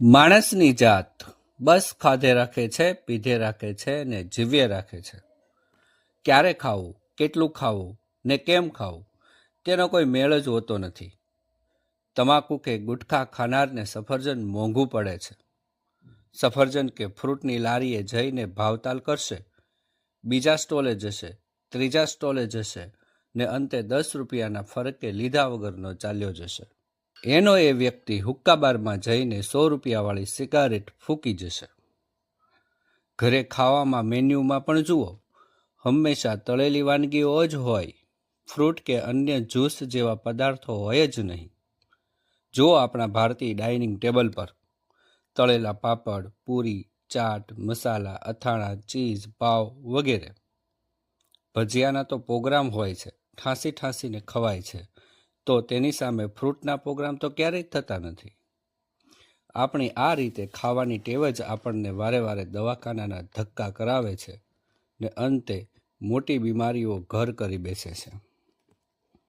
માણસની જાત બસ ખાધે રાખે છે, પીધે રાખે છે ને જીવ્ય રાખે છે. ક્યારે ખાવું, કેટલું ખાવું ને કેમ ખાવું, તેનો કોઈ મેળ જ હોતો નથી. તમાકુ કે ગુટખા ખાનારને સફરજન મોંઘું પડે છે. સફરજન કે ફ્રૂટની લારીએ જઈને ભાવતાલ કરશે. બીજા સ્ટોલે જશે, ત્રીજા સ્ટોલે જશે ને અંતે દસ રૂપિયાના ફરકે લીધા વગરનો ચાલ્યો જશે. એનો એ વ્યક્તિ હુક્કા બારમાં જઈને સો રૂપિયાવાળી સિગારેટ ફૂંકી જશે. ઘરે ખાવામાં મેન્યુમાં પણ જુઓ, હંમેશા તળેલી વાનગીઓ જ હોય, ફ્રૂટ કે અન્ય જ્યુસ જેવા પદાર્થો હોય જ નહીં. જો આપણા ભારતીય ડાઇનિંગ ટેબલ પર તળેલા પાપડ, પૂરી, ચાટ, મસાલા, અથાણા, ચીઝ, પાવ વગેરે, ભજીયાના તો પ્રોગ્રામ હોય છે, ઠાંસી ઠાંસીને ખવાય છે તો તેની સામે ફ્રૂટના પ્રોગ્રામ તો ક્યારેય થતા નથી. આપણી આ રીતે ખાવાની ટેવ જ આપણને વારે વારે દવાખાનાના ધક્કા કરાવે છે ને અંતે મોટી બીમારીઓ ઘર કરી બેસે છે.